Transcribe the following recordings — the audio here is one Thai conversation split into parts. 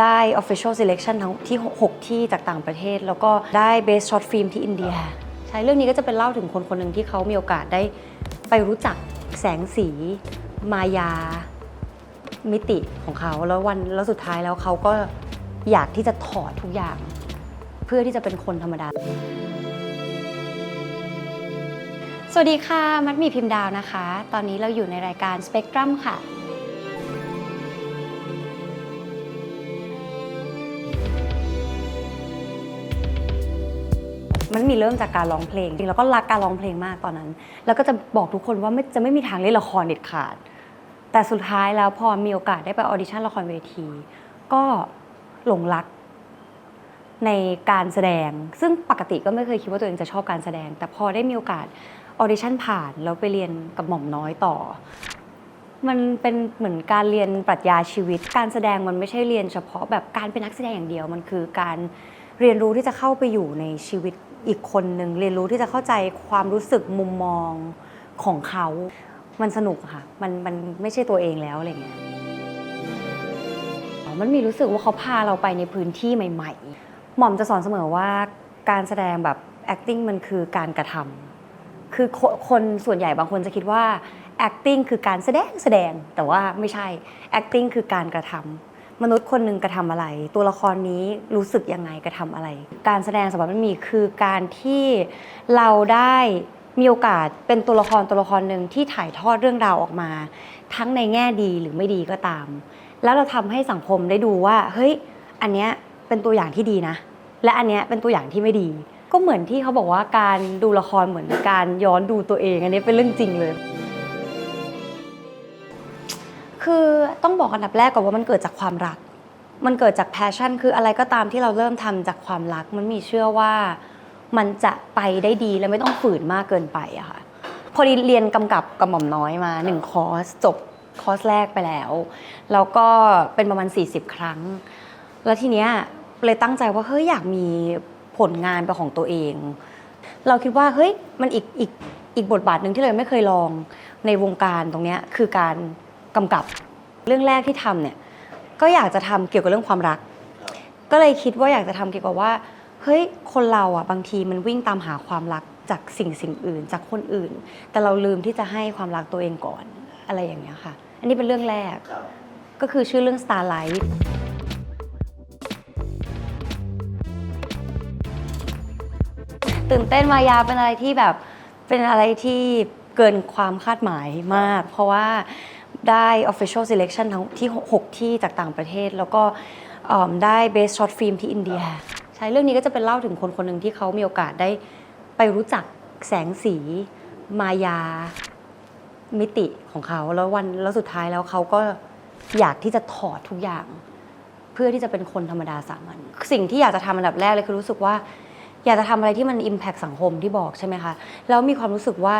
ได้ official selection ทั้งที่ 6 ที่จากต่างประเทศ แล้วก็ได้ best short film ที่อินเดีย ใช่เรื่องนี้ก็จะเป็นเล่าถึงคนคนหนึ่งที่เขามีโอกาสได้ไปรู้จักแสงสี มายา มิติของเขาแล้ววันแล้วสุดท้ายแล้วเขาก็อยากที่จะถอดทุกอย่าง เพื่อที่จะเป็นคนธรรมดาสวัสดีค่ะ มัดมีพิมพ์ดาวนะคะ ตอนนี้เราอยู่ในรายการ Spectrum ค่ะ มันมีเริ่มจากการร้องเพลงจริงแล้วก็รักการร้องเพลงมากตอนนั้น แล้วก็จะบอกทุกคนว่าไม่จะไม่มีทางเล่นละครเด็ดขาด แต่สุดท้ายแล้วพอมีโอกาสได้ไปออดิชั่นละครเวที ก็หลงรักในการแสดง ซึ่งปกติก็ไม่เคยคิดว่าตัวเองจะชอบการแสดง แต่พอได้มีโอกาสออดิชั่นผ่านแล้วไปเรียนกับหม่อมน้อยต่อ มันเป็นเหมือนการเรียนปรัชญาชีวิต การแสดงมันไม่ใช่เรียนเฉพาะแบบการเป็นนักแสดงอย่างเดียว มันคือการเรียนรู้ที่จะเข้าไปอยู่ในชีวิต อีกคนหนึ่งเรียนรู้ที่จะเข้าใจความรู้สึกมุมมองของเขา มันสนุกค่ะ มันมันไม่ใช่ตัวเองแล้วอะไรเงี้ยมันมีรู้สึกว่าเขาพาเราไปในพื้นที่ใหม่ ๆ หม่อมจะสอนเสมอว่าการแสดงแบบ acting มันคือการกระทำคือคคนส่วนใหญ่บางคนจะคิดว่า acting คือการแสดงแสดง แต่ว่าไม่ใช่ acting คือการกระทำ มนุษย์คนหนึ่งกระทำอะไร ตัวละครนี้รู้สึกยังไงกระทำอะไร การแสดงสำหรับมันมีคือการที่เราได้มีโอกาสเป็นตัวละครตัวละครหนึ่งที่ถ่ายทอดเรื่องราวออกมา ทั้งในแง่ดีหรือไม่ดีก็ตาม แล้วเราทำให้สังคมได้ดูว่า เฮ้ย อันเนี้ยเป็นตัวอย่างที่ดีนะ และอันเนี้ยเป็นตัวอย่างที่ไม่ดี ก็เหมือนที่เขาบอกว่าการดูละครเหมือนการย้อนดูตัวเอง อันนี้เป็นเรื่องจริงเลย คือต้องบอกอันดับแรกก่อนว่ามันเกิดจากความรัก มันเกิดจากแพชชั่น คืออะไรก็ตามที่เราเริ่มทำจากความรัก มันมีเชื่อว่ามันจะไปได้ดีและไม่ต้องฝืนมากเกินไปอะค่ะพอดีเรียนกำกับกับหม่อมน้อยมาหนึ่งคอร์สจบคอร์สแรกไปแล้ว แล้วก็เป็นประมาณ 40 ครั้ง แล้วทีเนี้ยเลยตั้งใจว่าเฮ้ยอยากมีผลงานเป็นของตัวเอง เราคิดว่าเฮ้ยมันอีกอีกอีกบทบาทหนึ่งที่เราไม่เคยลองในวงการตรงเนี้ยคือการ กำกับ เรื่องแรกที่ทำเนี่ยก็อยากจะทำเกี่ยวกับเรื่องความรัก ก็เลยคิดว่าอยากจะทำเกี่ยวกับว่าเฮ้ยคนเราอะบางทีมันวิ่งตามหาความรักจากสิ่งสิ่งอื่น จากคนอื่น แต่เราลืมที่จะให้ความรักตัวเองก่อนอะไรอย่างเงี้ยค่ะ อันนี้เป็นเรื่องแรกก็คือชื่อเรื่อง Starlight ตื่นเต้นมายาเป็นอะไรที่แบบเป็นอะไรที่เกินความคาดหมายมาก เพราะว่า ได้ official selection ทั้งที่ 6 ที่จากต่างประเทศ แล้วก็ได้ best short film ที่อินเดีย ใช่เรื่องนี้ก็จะเป็นเล่าถึงคนคนหนึ่งที่เขามีโอกาสได้ไปรู้จักแสงสี มายา มิติของเขา แล้ววันแล้วสุดท้ายแล้วเขาก็อยากที่จะถอดทุกอย่าง เพื่อที่จะเป็นคนธรรมดาสามัญสิ่งที่อยากจะทำอันดับแรกเลยคือรู้สึกว่า อยากจะทำอะไรที่มัน Impact สังคมที่บอกใช่ไหมคะแล้วมีความรู้สึกว่า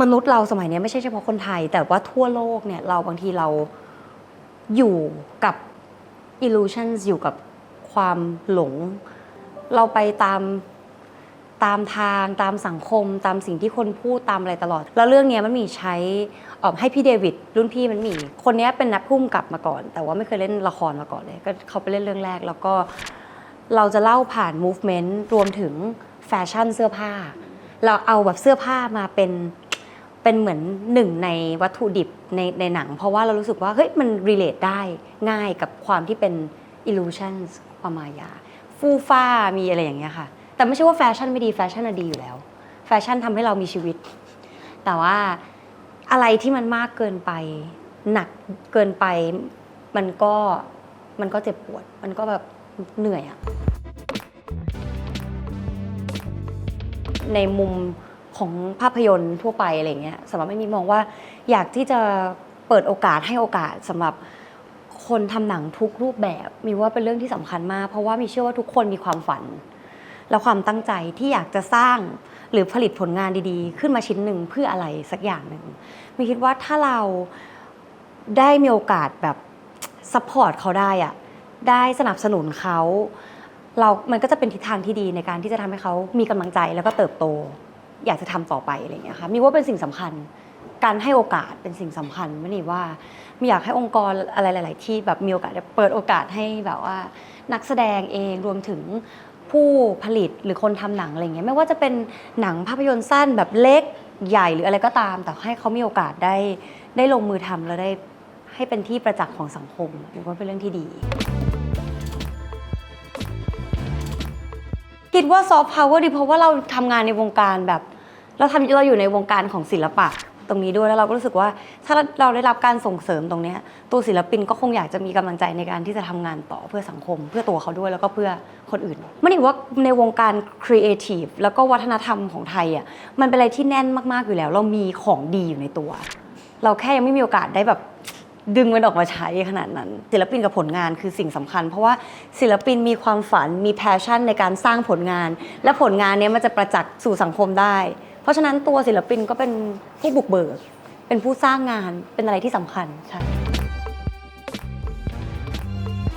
มนุษย์เราสมัยนี้ไม่ใช่เฉพาะคนไทย แต่ว่าทั่วโลกเนี่ยเราบางทีเราอยู่กับ illusions อยู่กับความหลง เราไปตามตามทางตามสังคม ตามสิ่งที่คนพูดตามอะไรตลอด แล้วเรื่องเนี้ยมันมีใช้ให้พี่เดวิดรุ่นพี่มันมี คนนี้เป็นนักพุ่มกลับมาก่อน แต่ว่าไม่เคยเล่นละครมาก่อนเลยก็เขาไปเล่นเรื่องแรก แล้วก็เราจะเล่าผ่าน movement รวมถึงแฟชั่นเสื้อผ้า เราเอาแบบเสื้อผ้ามาเป็น เป็นเหมือนหนึ่งในวัตถุดิบในในหนัง เพราะว่าเรารู้สึกว่าเฮ้ยมัน relate ได้ง่ายกับความที่เป็น illusions ความมายา ฟูฟ้ามีอะไรอย่างเงี้ยค่ะ แต่ไม่ใช่ว่าแฟชั่นไม่ดีแฟชั่นอะดีอยู่แล้ว แฟชั่นทำให้เรามีชีวิต แต่ว่าอะไรที่มันมากเกินไป หนักเกินไป มันก็มันก็เจ็บปวด มันก็แบบเหนื่อยอะในมุม ของภาพยนตร์ทั่วไปอะไรเงี้ยสำหรับไม่มีมองว่า อยากที่จะเปิดโอกาสให้โอกาสสำหรับคนทำหนังทุกรูปแบบมีว่าเป็นเรื่องที่สำคัญมาก เพราะว่ามีเชื่อว่าทุกคนมีความฝัน และความตั้งใจที่อยากจะสร้างหรือผลิตผลงานดีๆ ขึ้นมาชิ้นหนึ่งเพื่ออะไรสักอย่างหนึ่งมีคิดว่าถ้าเราได้มีโอกาสแบบซัพพอร์ตเขาได้อะได้สนับสนุนเขาเรา มันก็จะเป็นทิศทางที่ดีในการที่จะทำให้เขามีกำลังใจแล้วก็เติบโต อยากจะทำต่อไปอะไรเงี้ยค่ะมีว่าเป็นสิ่งสำคัญ การให้โอกาสเป็นสิ่งสำคัญไม่นี่ว่าม่อยากให้องค์กรอะไรหลาย ๆ ที่แบบมีโอกาสเปิดโอกาสให้แบบว่า นักแสดงเองรวมถึงผู้ผลิตหรือคนทำหนังอะไรเงี้ยไม่ว่าจะเป็นหนังภาพยนตร์สั้นแบบเล็กใหญ่หรืออะไรก็ตาม แต่ให้เขามีโอกาสได้ได้ลงมือทำแล้วได้ให้เป็นที่ประจักษ์ของสังคมถือว่าเป็นเรื่องที่ดี คิดว่าซอฟต์พาวเวอร์ดีเพราะว่าเราทำงานในวงการแบบ เราทำเราอยู่ในวงการของศิลปะตรงนี้ด้วยแล้วเราก็รู้สึกว่าถ้าเราได้รับการส่งเสริมตรงเนี้ยตัวศิลปินก็คงอยากจะมีกำลังใจในการที่จะทำงานต่อเพื่อสังคม เพื่อตัวเขาด้วยแล้วก็เพื่อคนอื่นมันเห็นว่าในวงการครีเอทีฟแล้วก็วัฒนธรรมของไทยอะมันเป็นอะไรที่แน่นมากๆอยู่แล้ว เรามีของดีอยู่ในตัว เราแค่ยังไม่มีโอกาสได้แบบ ดึงมันออกมาใช้ขนาดนั้น ศิลปินกับผลงานคือสิ่งสำคัญ เพราะว่าศิลปินมีความฝันมีแพชชั่นในการสร้างผลงาน และผลงานนี้มันจะประจักษ์สู่สังคมได้ เพราะฉะนั้นตัวศิลปินก็เป็นผู้บุกเบิก เป็นผู้สร้างงานเป็นอะไรที่สำคัญใช่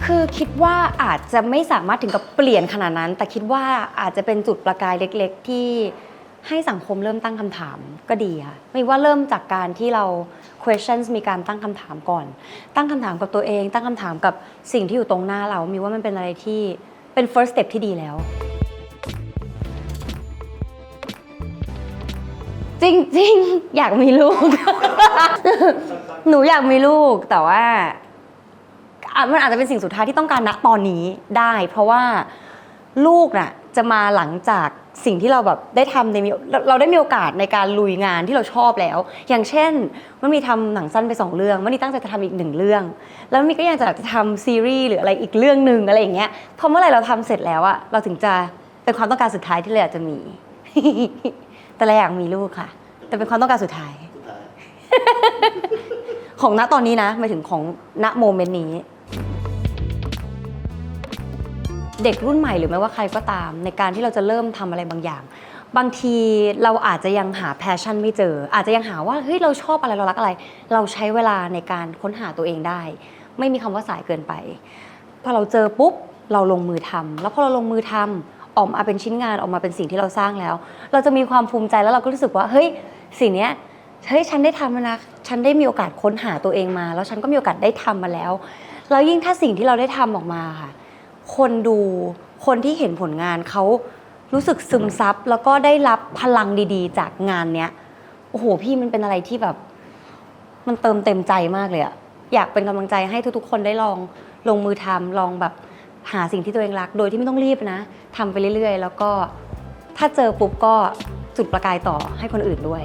คือคิดว่าอาจจะไม่สามารถถึงกับเปลี่ยนขนาดนั้น แต่คิดว่าอาจจะเป็นจุดประกายเล็ก ๆ ที่ ให้สังคมเริ่มตั้งคำถามก็ดีค่ะไม่ว่าเริ่มจากการที่เรา questions มีการตั้งคำถามก่อน ตั้งคำถามกับตัวเอง ตั้งคำถามกับสิ่งที่อยู่ตรงหน้าเรา มีว่ามันเป็นอะไรที่เป็น first step ที่ดีแล้ว จริงๆ อยากมีลูก หนูอยากมีลูกแต่ว่ามันอาจจะเป็นสิ่งสุดท้ายที่ต้องการณตอนนี้ได้ เพราะว่าลูกน่ะ จะมาหลังจากสิ่งที่เราแบบได้ทำในมีเราเราได้มีโอกาสในการลุยงานที่เราชอบแล้ว อย่างเช่นมันมีทำหนังสั้นไปสองเรื่องมันมีตั้งใจจะทำอีกหนึ่งเรื่อง แล้วมันมีก็ยังจะจะทำซีรีส์หรืออะไรอีกเรื่องหนึ่งอะไรอย่างเงี้ยพอเมื่อไหร่เราทำเสร็จแล้วอะเราถึงจะเป็นความต้องการสุดท้ายที่เราอยากจะมี แต่เราอยากมีลูกค่ะ แต่เป็นความต้องการสุดท้ายสุดท้ายของณตอนนี้นะหมายถึงของณโมเมนต์นี้ เด็กรุ่นใหม่หรือไม่ว่าใครก็ตาม ในการที่เราจะเริ่มทำอะไรบางอย่าง บางทีเราอาจจะยังหาแพชชั่นไม่เจอ อาจจะยังหาว่าเฮ้ยเราชอบอะไรเรารักอะไร เราใช้เวลาในการค้นหาตัวเองได้ ไม่มีคำว่าสายเกินไปพอเราเจอปุ๊บเราลงมือทำแล้วพอเราลงมือทำออกมาเป็นชิ้นงานออกมาเป็นสิ่งที่เราสร้างแล้ว เราจะมีความภูมิใจแล้วเราก็รู้สึกว่าเฮ้ยสิ่งเนี้ยเฮ้ยฉันได้ทำแล้วนะฉันได้มีโอกาสค้นหาตัวเองมา แล้วฉันก็มีโอกาสได้ทำมาแล้ว แล้วยิ่งถ้าสิ่งที่เราได้ทำออกมาค่ะ คนดูคนที่เห็นผลงานเขารู้สึกซึมซับแล้วก็ได้รับพลังดีๆ จากงานเนี้ยโอ้โหพี่มันเป็นอะไรที่แบบ มันเติมเต็มใจมากเลยอะอยากเป็นกำลังใจให้ทุกๆ คนได้ลองลงมือทำลองแบบหาสิ่งที่ตัวเองรัก โดยที่ไม่ต้องรีบนะทำไปเรื่อยๆ แล้วก็ถ้าเจอปุ๊บก็จุดประกายต่อให้คนอื่นด้วย